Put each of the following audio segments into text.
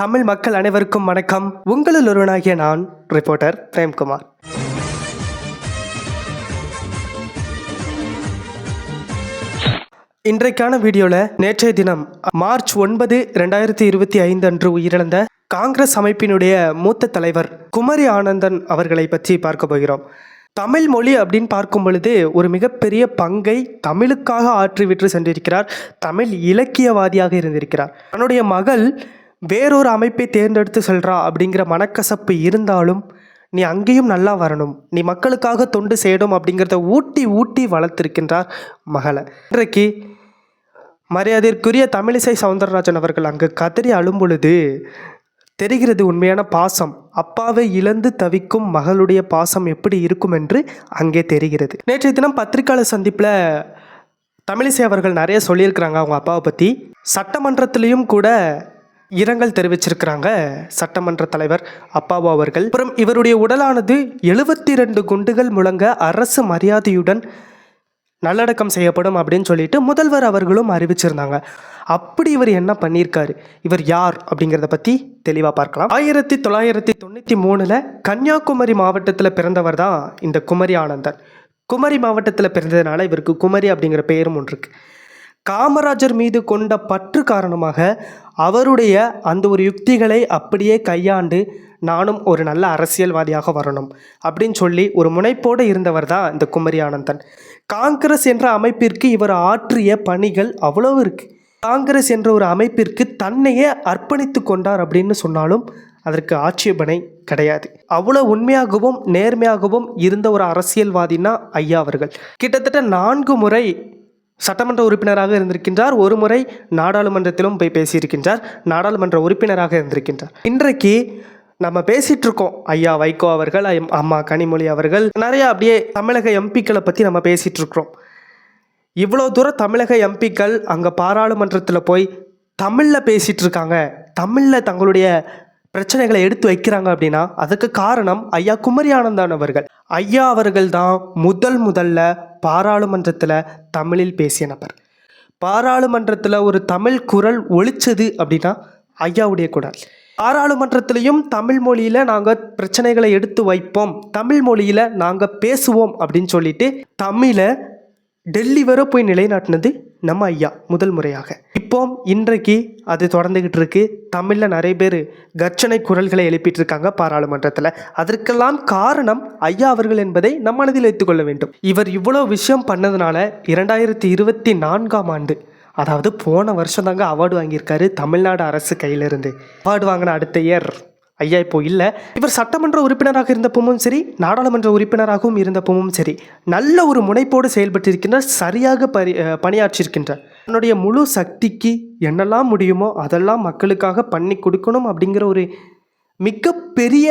தமிழ் மக்கள் அனைவருக்கும் வணக்கம். உங்களில் ஒருவனாகிய நான் ரிப்போர்ட்டர் பிரேம்குமார். இன்றைக்கான வீடியோவில் நேற்றைய தினம் மார்ச் ஒன்பது ரெண்டாயிரத்தி இருபத்தி ஐந்து அன்று உயிரிழந்த காங்கிரஸ் அமைப்பினுடைய மூத்த தலைவர் குமரி ஆனந்தன் அவர்களை பற்றி பார்க்க போகிறோம். தமிழ் மொழி அப்படின்னு பார்க்கும் பொழுது ஒரு மிகப்பெரிய பங்கை தமிழுக்காக ஆற்றிவிட்டு சென்றிருக்கிறார். தமிழ் இலக்கியவாதியாக இருந்திருக்கிறார். தன்னுடைய மகள் வேறொரு அமைப்பை தேர்ந்தெடுத்து செல்றா அப்படிங்கிற மனக்கசப்பு இருந்தாலும் நீ அங்கேயும் நல்லா வரணும். நீ மக்களுக்காக தொண்டு செய்யணும் அப்படிங்கிறத ஊட்டி ஊட்டி வளர்த்திருக்கின்றார் மகளை. இன்றைக்கு மரியாதைக்குரிய தமிழிசை சவுந்தரராஜன் அவர்கள் அங்கு கதறி அழும் பொழுது தெரிகிறது உண்மையான பாசம். அப்பாவை இழந்து தவிக்கும் மகளுடைய பாசம் எப்படி இருக்கும் என்று அங்கே தெரிகிறது. நேற்றைய தினம் பத்திரிகையாளர் சந்திப்பில் தமிழிசை அவர்கள் நிறைய சொல்லியிருக்கிறாங்க அவங்க அப்பாவை பற்றி சட்டமன்றத்திலையும் கூட இரங்கல் தெரிவிச்சிருக்கிறாங்க சட்டமன்ற தலைவர் அப்பாவு அவர்கள். அப்புறம் இவருடைய உடலானது எழுபத்தி ரெண்டு குண்டுகள் முழங்க அரசு மரியாதையுடன் நல்லடக்கம் செய்யப்படும் அப்படின்னு சொல்லிட்டு முதல்வர் அவர்களும் அறிவிச்சிருந்தாங்க. அப்படி இவர் என்ன பண்ணியிருக்காரு? இவர் யார் அப்படிங்கிறத பற்றி தெளிவாக பார்க்கலாம். ஆயிரத்தி தொள்ளாயிரத்தி தொண்ணூற்றி மூணில் கன்னியாகுமரி மாவட்டத்தில் பிறந்தவர் தான் இந்த குமரி ஆனந்தன். குமரி மாவட்டத்தில் பிறந்ததுனால இவருக்கு குமரி அப்படிங்கிற பெயரும் ஒன்று இருக்குது காமராஜர் மீது கொண்ட பற்று காரணமாக அவருடைய அந்த ஒரு யுக்திகளை அப்படியே கையாண்டு நானும் ஒரு நல்ல அரசியல்வாதியாக வரணும் அப்படின்னு சொல்லி ஒரு முனைப்போடு இருந்தவர் தான் இந்த குமரி ஆனந்தன். காங்கிரஸ் என்ற அமைப்பிற்கு இவர் ஆற்றிய பணிகள் அவ்வளவு இருக்கு. காங்கிரஸ் என்ற ஒரு அமைப்பிற்கு தன்னையே அர்ப்பணித்து கொண்டார் அப்படின்னு சொன்னாலும் அதற்கு ஆட்சேபனை கிடையாது. அவ்வளோ உண்மையாகவும் நேர்மையாகவும் இருந்த ஒரு அரசியல்வாதினா ஐயா அவர்கள். கிட்டத்தட்ட நான்கு முறை சட்டமன்ற உறுப்பினராக இருந்திருக்கின்றார். ஒரு முறை நாடாளுமன்றத்திலும் போய் பேசியிருக்கின்றார். நாடாளுமன்ற உறுப்பினராக இருந்திருக்கின்றார். இன்றைக்கு நம்ம பேசிட்டு இருக்கோம் ஐயா வைகோ அவர்கள் அம்மா கனிமொழி அவர்கள். நிறையா அப்படியே தமிழக எம்பிக்களை பற்றி நம்ம பேசிட்டு இருக்கிறோம் இவ்வளோ தூரம் தமிழக எம்பிக்கள் அங்கே பாராளுமன்றத்தில் போய் தமிழில் பேசிகிட்டு இருக்காங்க தமிழில் தங்களுடைய பிரச்சனைகளை எடுத்து வைக்கிறாங்க அப்படின்னா அதுக்கு காரணம் ஐயா குமரி ஆனந்தான் அவர்கள். ஐயா அவர்கள் தான் முதல் முதல்ல பாராளுமன்றத்தில் தமிழில் பேசிய நபர். பாராளுமன்றத்தில் ஒரு தமிழ் குரல் ஒழிச்சது அப்படின்னா ஐயாவுடைய குரல். பாராளுமன்றத்திலையும் தமிழ் மொழியில் நாங்கள் பிரச்சனைகளை எடுத்து வைப்போம். தமிழ் மொழியில் நாங்கள் பேசுவோம் அப்படின்னு சொல்லிட்டு தமிழை டெல்லி வரை போய் நிலைநாட்டினது நம்ம ஐயா முதல் முறையாக. இப்போ இன்றைக்கு அது தொடர்ந்துக்கிட்டு இருக்கு தமிழில் நிறைய பேர் கர்ச்சனை குரல்களை எழுப்பிட்டு இருக்காங்க பாராளுமன்றத்தில். அதற்கெல்லாம் காரணம் ஐயா அவர்கள் என்பதை நம் மனதில் வைத்துக்கொள்ள வேண்டும். இவர் இவ்வளோ விஷயம் பண்ணதுனால இரண்டாயிரத்தி இருபத்தி நான்காம் ஆண்டு அதாவது போன வருஷம் தாங்க அவார்டு வாங்கியிருக்காரு தமிழ்நாடு அரசு கையிலிருந்து. அவார்டு வாங்கின அடுத்த இயர் ஐயா இப்போ இல்லை. இவர் சட்டமன்ற உறுப்பினராக இருந்தப்பவும் சரி நாடாளுமன்ற உறுப்பினராகவும் இருந்தப்பவும் சரி நல்ல ஒரு முனைப்போடு செயல்பட்டிருக்கின்றார் சரியாக பரி பணியாற்றியிருக்கின்றார் தன்னுடைய முழு சக்திக்கு என்னெல்லாம் முடியுமோ அதெல்லாம் மக்களுக்காக பண்ணி கொடுக்கணும் அப்படிங்கிற ஒரு மிகப்பெரிய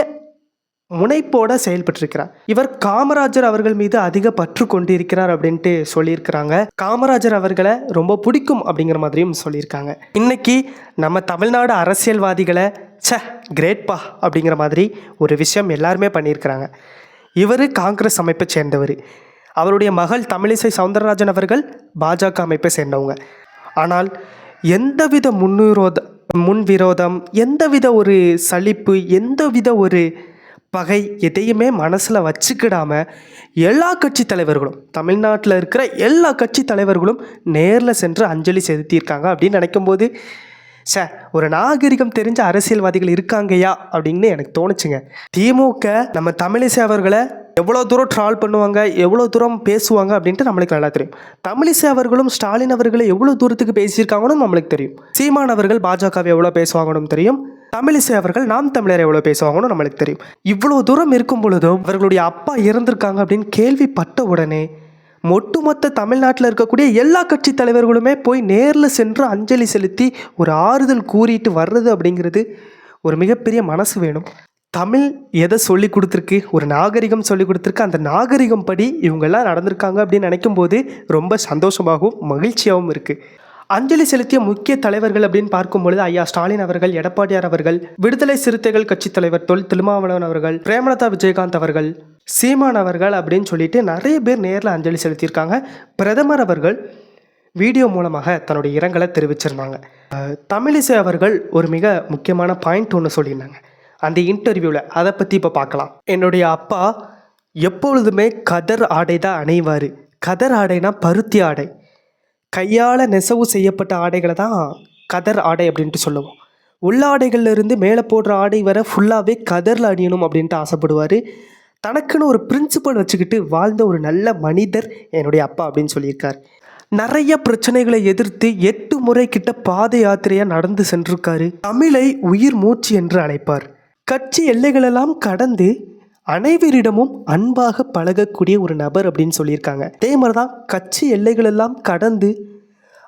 முனைப்போட செயல்பட்டிருக்கிறார். இவர் காமராஜர் அவர்கள் மீது அதிக பற்று கொண்டிருக்கிறார் அப்படின்ட்டு சொல்லியிருக்கிறாங்க. காமராஜர் அவர்களை ரொம்ப பிடிக்கும் அப்படிங்கிற மாதிரியும் சொல்லியிருக்காங்க. இன்னைக்கு நம்ம தமிழ்நாடு அரசியல்வாதிகளை ச கிரேட்பா அப்படிங்கிற மாதிரி ஒரு விஷயம் எல்லாருமே பண்ணியிருக்கிறாங்க. இவர் காங்கிரஸ் அமைப்பை சேர்ந்தவர். அவருடைய மகள் தமிழிசை சவுந்தரராஜன் அவர்கள் பாஜக அமைப்பை சேர்ந்தவங்க. ஆனால் எந்தவித முன்விரோத முன்விரோதம் எந்தவித ஒரு சலிப்பு எந்தவித ஒரு பகை எதையுமே மனசில் வச்சுக்கிடாம எல்லா கட்சி தலைவர்களும் தமிழ்நாட்டில் இருக்கிற எல்லா கட்சி தலைவர்களும் நேரில் சென்று அஞ்சலி செலுத்தியிருக்காங்க அப்படின்னு நினைக்கும்போது சே ஒரு நாகரிகம் தெரிஞ்ச அரசியல்வாதிகள் இருக்காங்கயா அப்படின்னு எனக்கு தோணுச்சுங்க. திமுக நம்ம தமிழிசை அவர்களை எவ்வளோ தூரம் ட்ரால் பண்ணுவாங்க எவ்வளோ தூரம் பேசுவாங்க அப்படின்ட்டு நம்மளுக்கு நல்லா தெரியும். தமிழிசை அவர்களும் ஸ்டாலின் அவர்களை எவ்வளோ தூரத்துக்கு பேசியிருக்காங்கன்னு நம்மளுக்கு தெரியும். சீமான் அவர்கள் பாஜகவை எவ்வளோ பேசுவாங்கன்னு தெரியும். தமிழிசை அவர்கள் நாம் தமிழர் எவ்வளோ பேசுவாங்கன்னு நம்மளுக்கு தெரியும். இவ்வளோ தூரம் இருக்கும் பொழுதும் அவர்களுடைய அப்பா இறந்திருக்காங்க அப்படின்னு கேள்விப்பட்ட உடனே ஒட்டுமொத்த தமிழ்நாட்டில் இருக்கக்கூடிய எல்லா கட்சி தலைவர்களுமே போய் நேரில் சென்று அஞ்சலி செலுத்தி ஒரு ஆறுதல் கூறிட்டு வர்றது அப்படிங்கிறது ஒரு மிகப்பெரிய மனசு வேணும். தமிழ் எதை சொல்லி கொடுத்துருக்கு ஒரு நாகரிகம் சொல்லி கொடுத்துருக்கு அந்த நாகரிகம் படி இவங்கெல்லாம் நடந்திருக்காங்க அப்படின்னு நினைக்கும் போது ரொம்ப சந்தோஷமாகவும் மகிழ்ச்சியாகவும் இருக்குது அஞ்சலி செலுத்திய முக்கிய தலைவர்கள் அப்படின்னு பார்க்கும்பொழுது ஐயா ஸ்டாலின் அவர்கள் எடப்பாடியார் அவர்கள் விடுதலை சிறுத்தைகள் கட்சி தலைவர் தொல் திருமாவளவன் அவர்கள் பிரேமலதா விஜயகாந்த் அவர்கள் சீமான் அவர்கள் அப்படின்னு சொல்லிட்டு நிறைய பேர் நேரில் அஞ்சலி செலுத்தியிருக்காங்க. பிரதமர் அவர்கள் வீடியோ மூலமாக தன்னுடைய இரங்கலை தெரிவிச்சிருந்தாங்க. தமிழிசை அவர்கள் ஒரு மிக முக்கியமான பாயிண்ட் ஒன்று சொல்லியிருந்தாங்க. அந்த இன்டர்வியூவில் அதை பற்றி இப்போ பார்க்கலாம். என்னுடைய அப்பா எப்பொழுதுமே கதர் ஆடை தான் அணிவார். கதர் ஆடைனா பருத்தி ஆடை. கையால் நெசவு செய்யப்பட்ட ஆடைகளை தான் கதர் ஆடை அப்படின்ட்டு சொல்லுவோம். உள்ளாடைகள்ல இருந்து மேலே போடுற ஆடை வர ஃபுல்லாகவே கதரில் அணியணும் அப்படின்ட்டு ஆசைப்படுவார். தனக்குன்னு ஒரு பிரின்சிபல் வச்சுக்கிட்டு வாழ்ந்த ஒரு நல்ல மனிதர் என்னுடைய அப்பா அப்படின்னு சொல்லியிருக்கார். நிறைய பிரச்சனைகளை எதிர்த்து எட்டு முறை கிட்ட பாத யாத்திரையாக நடந்து சென்றிருக்காரு. தமிழை உயிர் மூச்சு என்று அழைப்பார். கட்சி எல்லைகளெல்லாம் கடந்து அனைவரிடமும் அன்பாக பழகக்கூடிய ஒரு நபர் அப்படின்னு சொல்லியிருக்காங்க. அதே மாதிரி தான் கட்சி எல்லைகளெல்லாம் கடந்து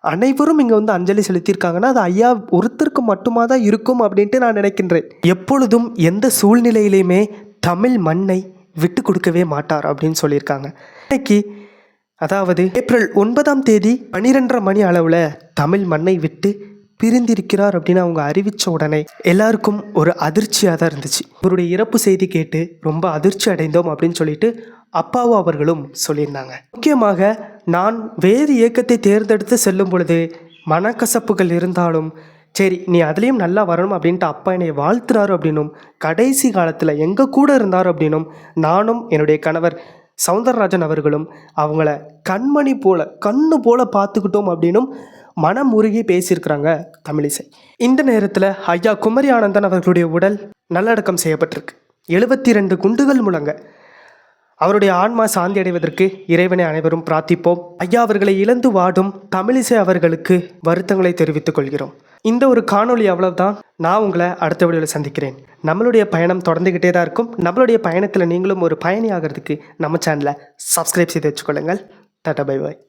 அனைவரும் இங்கே வந்து அஞ்சலி செலுத்தியிருக்காங்கன்னா அது ஐயா ஒருத்தருக்கு மட்டுமா தான் இருக்கும் அப்படின்ட்டு நான் நினைக்கின்றேன். எப்பொழுதும் எந்த சூழ்நிலையிலையுமே தமிழ் மண்ணை விட்டு கொடுக்கவே மாட்டார் அப்படின்னு சொல்லியிருக்காங்க. இன்னைக்கு அதாவது ஏப்ரல் ஒன்பதாம் தேதி பன்னிரெண்டரை மணி அளவில் தமிழ் மண்ணை விட்டு பிரிந்திருக்கிறார் அப்படின்னு அவங்க அறிவித்த உடனே எல்லாருக்கும் ஒரு அதிர்ச்சியாக தான் இருந்துச்சு. அவருடைய இறப்பு செய்தி கேட்டு ரொம்ப அதிர்ச்சி அடைந்தோம் அப்படின்னு சொல்லிட்டு அப்பாவும் அவர்களும் சொல்லியிருந்தாங்க. முக்கியமாக நான் வேறு இயக்கத்தை தேர்ந்தெடுத்து செல்லும் பொழுது மனக்கசப்புகள் இருந்தாலும் சரி நீ அதுலேயும் நல்லா வரணும் அப்படின்ட்டு அப்பா என்னை வாழ்த்துறாரு அப்படின்னும் கடைசி காலத்தில் எங்கள் கூட இருந்தார் அப்படின்னும் நானும் என்னுடைய கணவர் சவுந்தரராஜன் அவர்களும் அவங்கள கண்மணி போல கண்ணு போல பார்த்துக்கிட்டோம் அப்படின்னும் மனம் உருகி பேசியிருக்கிறாங்க தமிழிசை. இந்த நேரத்தில் ஐயா குமரி ஆனந்தன் அவர்களுடைய உடல் நல்லடக்கம் செய்யப்பட்டிருக்கு. எழுபத்தி ரெண்டு குண்டுகள் முழங்க. அவருடைய ஆன்மா சாந்தி அடைவதற்கு இறைவனை அனைவரும் பிரார்த்திப்போம். ஐயா அவர்களை இழந்து வாடும் தமிழிசை அவர்களுக்கு வருத்தங்களை தெரிவித்துக் கொள்கிறோம். இந்த ஒரு காணொளி அவ்வளவுதான். நான் உங்களை அடுத்த வீடியோவில் சந்திக்கிறேன். நம்மளுடைய பயணம் தொடர்ந்துக்கிட்டே தான் இருக்கும். நம்மளுடைய பயணத்தில் நீங்களும் ஒரு பயணி ஆகிறதுக்கு நம்ம சேனலை சப்ஸ்கிரைப் செய்து வச்சுக்கொள்ளுங்கள். Tata bye bye